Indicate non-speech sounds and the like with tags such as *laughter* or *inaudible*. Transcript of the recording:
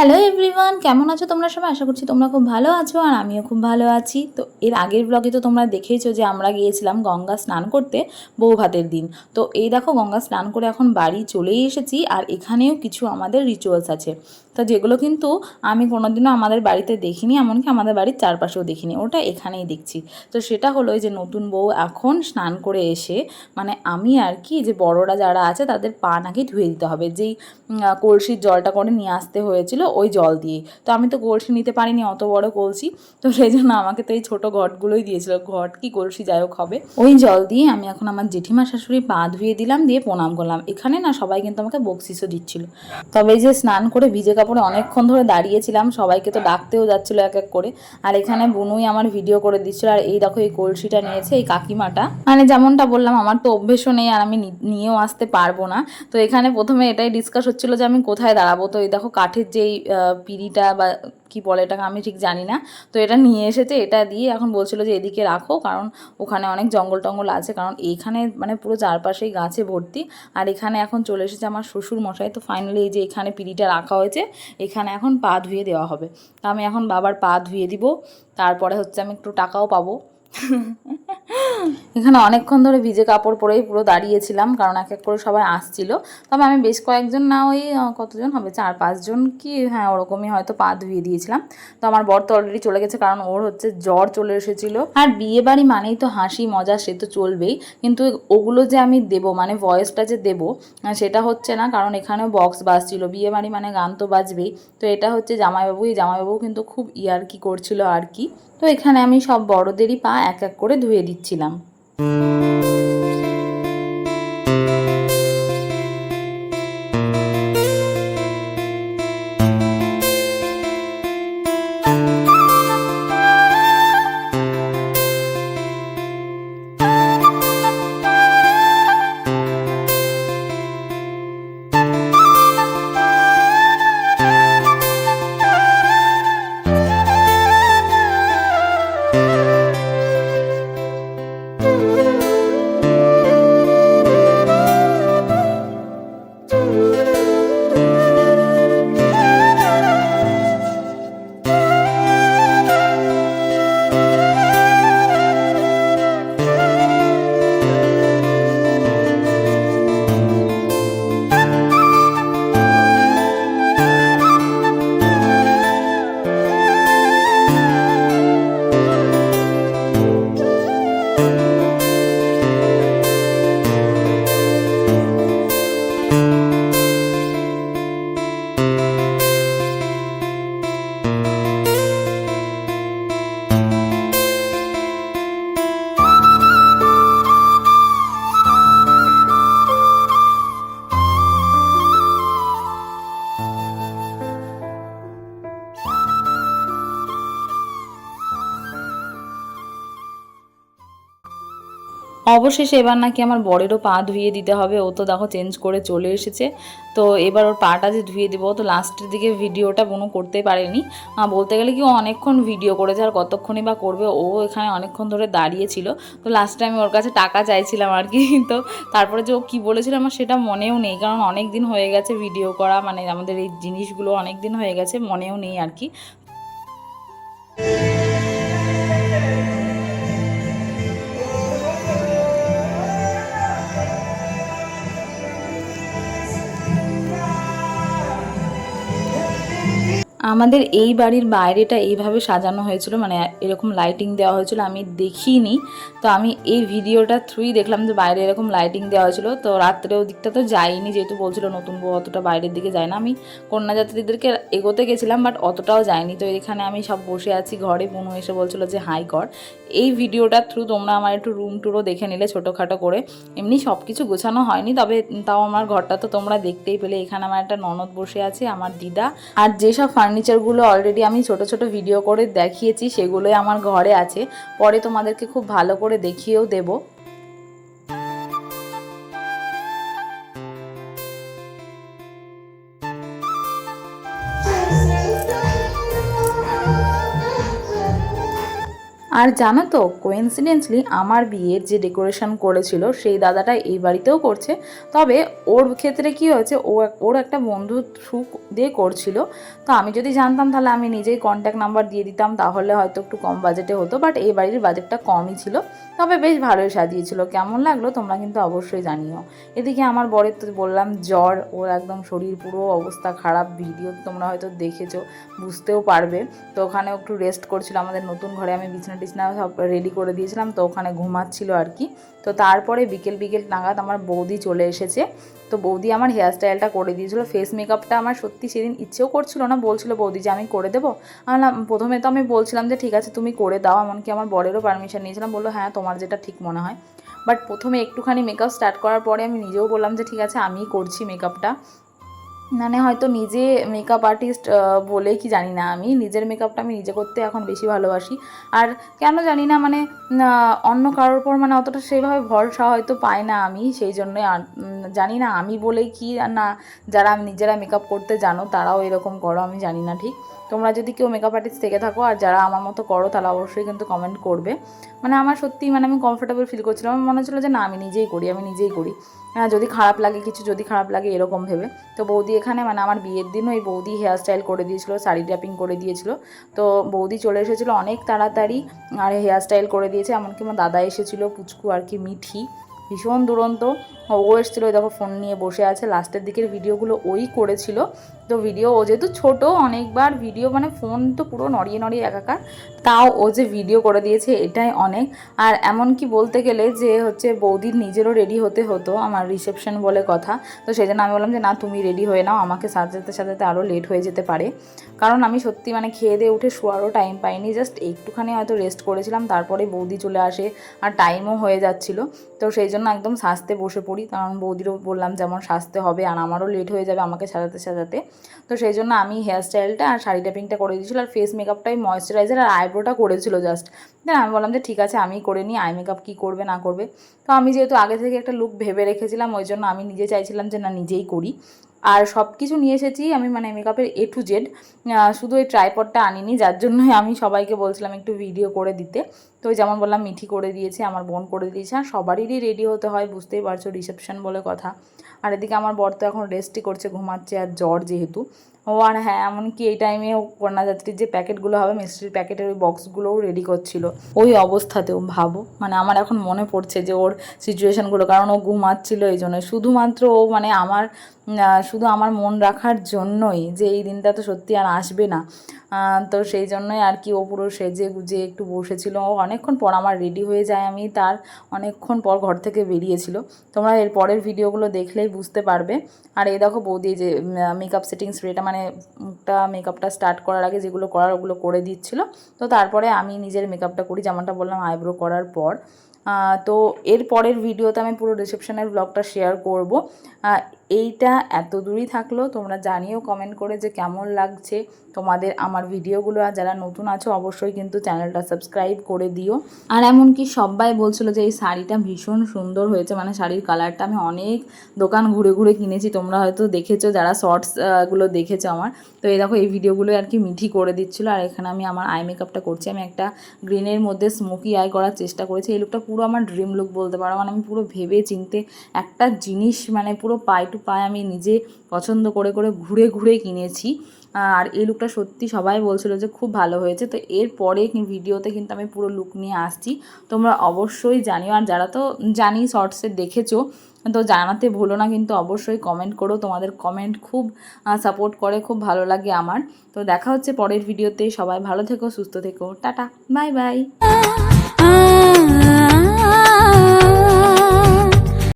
Hello everyone কেমন আছো তোমরা সবাই? আশা করছি তোমরা খুব ভালো আছো আর আমিও খুব ভালো আছি। তো এর আগের ব্লগে তো তোমরা দেখেইছো যে আমরা গিয়েছিলাম গঙ্গা স্নান করতে বউ ভাতের দিন। তো এই দেখো গঙ্গা স্নান করে এখন বাড়ি চলেই এসেছি আর এখানেও কিছু আমাদের রিচুয়ালস আছে। তো যেগুলো কিন্তু আমি কোনোদিনও আমাদের বাড়িতে দেখিনি, এমনকি আমাদের বাড়ির চারপাশেও দেখিনি। ওটা এখানেই দেখছি। তো সেটা হলো যে নতুন বউ এখন স্নান করে এসে মানে আমি আর কি যে বড়রা যারা আছে তাদের পা নাকি ধুয়ে দিতে হবে। যেই কলসির জলটা করে নিয়ে আসতে হয়েছিল ওই জল দিয়ে তো আমি তো কলসি নিতে পারিনি অত বড় কলসি। তো সেই জন্য আমাকে তো এই ছোটো ঘটগুলোই দিয়েছিল। ঘট কি কলসি যাই হোক হবে। ওই জল দিয়ে আমি এখন আমার জেঠিমা শাশুড়ি পা ধুয়ে দিলাম দিয়ে প্রণাম করলাম। এখানে না সবাই কিন্তু আমাকে বকশিসও দিচ্ছিল। তবে এই যে স্নান করে ভিজে কাপড়ে অনেকক্ষণ ধরে দাঁড়িয়েছিলাম সবাইকে তো ডাকতেও যাচ্ছিল এক এক করে। আর এখানে বুনুই আমার ভিডিও করে দিচ্ছিল আর এই দেখো এই কলসিটা নিয়েছে এই কাকিমাটা। মানে যেমনটা বললাম আমার তো অভ্যেসও নেই আর আমি নিয়েও আসতে পারব না। তো এখানে প্রথমে এটাই ডিসকাস হচ্ছিল যে আমি কোথায় দাঁড়াবো? তো এই দেখো কাঠের যেই আহ, পিঁড়িটা বা কি বলে এটাকে আমি ঠিক জানি না। তো এটা নিয়ে এসেছে, এটা দিয়ে এখন বলছিল যে এদিকে রাখো, কারণ ওখানে অনেক জঙ্গল টঙ্গল আছে, কারণ এইখানে মানে পুরো চারপাশেই গাছে ভর্তি। আর এখানে এখন চলে এসেছে আমার শ্বশুর মশাই তো ফাইনালি এই যে এখানে পিঁড়িটা রাখা হয়েছে, এখানে এখন পা ধুয়ে দেওয়া হবে। তো আমি এখন বাবার পা ধুয়ে দিব, তারপরে হচ্ছে আমি একটু টাকাও পাবো। এখানে অনেকক্ষণ ধরে ভিজে কাপড় পরেই পুরো দাঁড়িয়েছিলাম, কারণ এক এক করে সবাই আসছিল। তবে আমি বেশ কয়েকজন না ওই কতজন হবে? চার, পাঁচজন কি? হ্যাঁ ওরকমই হয়তো পা ধুয়ে দিয়েছিলাম। তো আমার বর তো অলরেডি চলে গেছে, কারণ ওর হচ্ছে জ্বর চলে এসেছিল। আর বিয়ে বাড়ি মানেই তো হাসি, মজা, সে তো চলবেই। কিন্তু ওগুলো যে আমি দেব মানে ভয়েসটা যে দেব সেটা হচ্ছে না, কারণ এখানেও বক্স বাজছিল। বিয়ে বাড়ি মানে গান তো বাজবেই। তো এটা হচ্ছে জামাইবাবু এই জামাইবাবু কিন্তু খুব ইয়ার্কি করছিল আর কি। তো এখানে আমি সব বড়দেরই পা এক এক করে ধুয়ে দিচ্ছিলাম। অবশেষে এবার নাকি আমার বরেরও পা ধুয়ে দিতে হবে। ও তো দেখো চেঞ্জ করে চলে এসেছে। তো এবার ওর পাটা যে ধুয়ে দেবো তো লাস্টের দিকে ভিডিওটা কোনো করতে পারেনি। বলতে গেলে কি অনেকক্ষণ ভিডিও করেছে আর কতক্ষণই বা করবে, ও এখানে অনেকক্ষণ ধরে দাঁড়িয়েছিল। তো লাস্টে আমি ওর কাছে টাকা চাইছিলাম আর কি। *laughs* তো তারপরে যে ও কী বলেছিল আমার সেটা মনেও নেই, কারণ অনেক দিন হয়ে গেছে ভিডিও করা মানে আমাদের এই জিনিসগুলো অনেক দিন হয়ে গেছে, মনেও নেই আর কি। আমাদের এই বাড়ির বাইরেটা এইভাবে সাজানো হয়েছিল মানে এরকম লাইটিং দেওয়া হয়েছিল, আমি দেখিনি। তো আমি এই ভিডিওটা থ্রুই দেখলাম যে বাইরে এরকম লাইটিং দেওয়া হয়েছিল। তো রাত্রে ওদিকটা তো যাইনি যেহেতু বলছিল নতুন বউ অতটা বাইরের দিকে যায় না। আমি কন্যাযাত্রীদেরকে এগোতে গেছিলাম বাট অতটাও যায়নি। তো এখানে আমি সব বসে আছি, ঘরে বোনু এসে বলছিল যে, হাই কর। এই ভিডিওটার থ্রু তোমরা আমার একটু রুম টুরও দেখে নিলে ছোটোখাটো করে। এমনি সব কিছু গোছানো হয়নি, তবে তাও আমার ঘরটা তো তোমরা দেখতেই পেলে। এখানে আমার একটা ননদ বসে আছে, আমার দিদা। আর যেসব ফার্নিচারগুলো অলরেডি আমি ছোট ছোট ভিডিও করে দেখিয়েছি, সেগুলোই আমার ঘরে আছে। পরে তোমাদেরকে খুব ভালো করে দেখিয়েও দেবো। আর জানো তো কোইন্সিডেন্সলি আমার বিয়ের যে ডেকোরেশন করেছিল, সেই দাদাটা এই বাড়িতেও করছে। তবে ওর ক্ষেত্রে কি হয়েছে, ও ওর একটা বন্ধু থ্রু দিয়ে করছিল। তো আমি যদি জানতাম তাহলে আমি নিজেই কন্ট্যাক্ট নাম্বার দিয়ে দিতাম, তাহলে হয়তো একটু কম বাজেটে হতো বাট এই বাড়ির বাজেটটা কমই ছিল। তবে বেশ ভালোই সাজিয়েছিল। কেমন লাগল তোমরা কিন্তু অবশ্যই জানিও। এদিকে আমার বরের তো বললাম, জ্বর, ওর একদম শরীর পুরো অবস্থা খারাপ ভিডিও তোমরা হয়তো দেখেছ, বুঝতেও পারবে। তো ওখানে একটু রেস্ট করছিল আমাদের নতুন ঘরে, আমি বিছানা সব রেডি করে দিয়েছিলাম তো ওখানে ঘুমাচ্ছিল আর কি। তো তারপরে বিকেল বিকেল নাগাদ আমার বৌদি চলে এসেছে। তো বৌদি আমার হেয়ার স্টাইলটা করে দিয়েছিল ফেস মেকআপটা আমার সত্যি সেদিন ইচ্ছেও করছিল না বলছিল বৌদি যে আমি করে দেবো? আমি বললাম, প্রথমে তো আমি বলছিলাম যে ঠিক আছে তুমি করে দাও। এমনকি আমার বরেরও পারমিশন নিয়েছিলাম বলল হ্যাঁ তোমার যেটা ঠিক মনে হয়। বাট প্রথমে একটুখানি মেকআপ স্টার্ট করার পরে আমি নিজেও বললাম যে ঠিক আছে আমিই করছি মেকআপটা মানে হয়তো নিজে মেকআপ আর্টিস্ট বলে কি জানি না আমি, নিজের মেকআপটা আমি নিজে করতে এখন বেশি ভালোবাসি। আর কেন জানি না মানে অন্য কারোর উপর মানে অতটা সেভাবে ভরসা হয়তো পাই না আমি, সেই জন্যই জানি না আমি বলেই কি না, যারা নিজেরা মেকআপ করতে জানো তারাও এরকম করো, আমি জানি না ঠিক। তোমরা যদি কেউ মেকআপ আর্টিস্ট থেকে থাকো আর যারা আমার মতো করো তাহলে অবশ্যই কিন্তু কমেন্ট করবে। মানে আমার সত্যি মানে আমি কমফোর্টেবল ফিল করছিলাম আমার মনে হচ্ছিল যে না, আমি নিজেই করি, আমি নিজেই করি। যদি খারাপ লাগে, কিছু যদি খারাপ লাগে, এরকম ভেবে। তো বৌদি এখানে মানে আমার বিয়ের দিন ওই বৌদি হেয়ার স্টাইল করে দিয়েছিল, শাড়ি ড্যাপিং করে দিয়েছিল। তো বৌদি চলে এসেছিল অনেক তাড়াতাড়ি, আর হেয়ার স্টাইল করে দিয়েছে। এমনকি আমার দাদা এসেছিল, পুচকু আর কি মিঠি। ভীষণ দুরন্ত। ও এসেছিল দেখো ফোন নিয়ে বসে আছে। লাস্টের দিকের ভিডিওগুলো ওই করেছিল। তো ভিডিও ও যেহেতু ছোট, অনেকবার ভিডিও মানে ফোন তো পুরো নড়িয়ে নড়িয়ে একাকার, তাও ও যে ভিডিও করে দিয়েছে, এটাই অনেক। আর এমন কি বলতে গেলে যে হচ্ছে বৌদির নিজেরও রেডি হতে হতো, আমার রিসেপশন বলে কথা। তো সেই জন্য আমি বললাম যে, না, তুমি রেডি হয়ে নাও, আমাকে সাজাতে সাজাতে আরও লেট হয়ে যেতে পারে। কারণ আমি সত্যি মানে খেয়ে দিয়ে উঠে শোয়ারও টাইম পাইনি জাস্ট একটুখানি হয়তো রেস্ট করেছিলাম, তারপরে বৌদি চলে আসে, আর টাইমও হয়ে যাচ্ছিল। তো সেই জন্য একদম সাজতে বসে পড়ি, কারণ বৌদিরও বললাম যেমন সাজতে হবে, আর আমারও লেট হয়ে যাবে, আমাকে সাজাতে সাজাতে। তো সেই জন্য আমি হেয়ার স্টাইলটা আর শাড়ি ট্যাপিংটা করে দিয়েছিল আর ফেস মেকআপটাই ময়শ্চারাইজার আর আইব্রোটা করেছিল জাস্ট দেন আমি বললাম যে ঠিক আছে, আমি করে নিই আই মেকআপ কী করবে, না করবে। তো আমি যেহেতু আগে থেকে একটা লুক ভেবে রেখেছিলাম, ওই জন্য আমি নিজে চাইছিলাম যে না, নিজেই করি। আর সব কিছু নিয়ে এসেছি আমি মানে মেকআপের এ টু জেড শুধু ওই ট্রাইপডটা আনিনি, যার জন্যই আমি সবাইকে বলছিলাম একটু ভিডিও করে দিতে। তো যেমন বললাম, মিঠি করে দিয়েছে, আমার বোন করে দিয়েছে, আর সবারই রেডি হতে হয়, বুঝতেই পারছ রিসেপশন বলে কথা। আর এদিকে আমার বর তো এখন রেস্টই করছে ঘুমাচ্ছে আর জ্বর যেহেতু। ও আর হ্যাঁ এমনকি এই টাইমে কন্যাযাত্রীর যে প্যাকেটগুলো হবে মিষ্টির প্যাকেটের ওই বক্সগুলোও রেডি করছিল। ওই অবস্থাতেও, ভাবো। মানে আমার এখন মনে পড়ছে যে ওর সিচুয়েশানগুলো কারণ ও ঘুমাচ্ছিল এই জন্য শুধুমাত্র ও মানে আমার শুধু আমার মন রাখার জন্যই যে এই দিনটা তো সত্যি আর আসবে না। তো সেই জন্যই আর কি ও পুরো সেজে গুজে একটু বসেছিল। ও অনেকক্ষণ পর আমার রেডি হয়ে যায় আমি, তার অনেকক্ষণ পর ঘর থেকে বেরিয়েছিল। তোমরা এর পরের ভিডিওগুলো দেখলেই বুঝতে পারবে। আর এই দেখো বৌদি যে মেকআপ সেটিং স্প্রেটা মানে মুখটা মেকআপটা স্টার্ট করার আগে যেগুলো করার ওগুলো করে দিচ্ছিল। তো তারপরে আমি নিজের মেকআপটা করি, যেমনটা বললাম আইব্রো করার পর। তো এর পরের ভিডিওতে আমি পুরো রিসেপশনের ব্লগটা শেয়ার করব। এইটা এত দূরই থাকল, তোমরা জানিও কমেন্ট করে যে কেমন লাগছে। তোমাদের আমার ভিডিওগুলো আর যারা নতুন আছো, অবশ্যই কিন্তু চ্যানেলটা সাবস্ক্রাইব করে দিও। আর এমনকি সবাই বলছিল যে এই শাড়িটা ভীষণ সুন্দর হয়েছে মানে শাড়ির কালারটা আমি অনেক দোকান ঘুরে ঘুরে কিনেছি, তোমরা হয়তো দেখেছ যারা শর্টসগুলো দেখেছ আমার। তো এই দেখো, এই ভিডিওগুলো আর কি মিঠি করে দিচ্ছিল, আর এখানে আমি আমার আই মেকআপটা করছি। আমি একটা গ্রিনের মধ্যে স্মোকি আই করার চেষ্টা করেছি। এই লুকটা পুরো আমার ড্রিম লুক বলতে পারো মানে আমি পুরো ভেবে চিনতে একটা জিনিস মানে পুরো পাই টু পাই আমি নিজে পছন্দ করে করে ঘুরে ঘুরে কিনেছি। আর এই লুকটা সত্যি সবাই বলছিল যে খুব ভালো হয়েছে। তো এরপরে ভিডিওতে কিন্তু আমি পুরো লুক নিয়ে আসছি। তোমরা অবশ্যই জানিও। আর যারা তো জানি শর্টসে দেখেছ, তো জানাতে ভুলো না। কিন্তু অবশ্যই কমেন্ট করো। তোমাদের কমেন্ট খুব সাপোর্ট করে, খুব ভালো লাগে আমার। তো দেখা হচ্ছে পরের ভিডিওতে। সবাই ভালো থেকো, সুস্থ থেকো। টাটা। Bye bye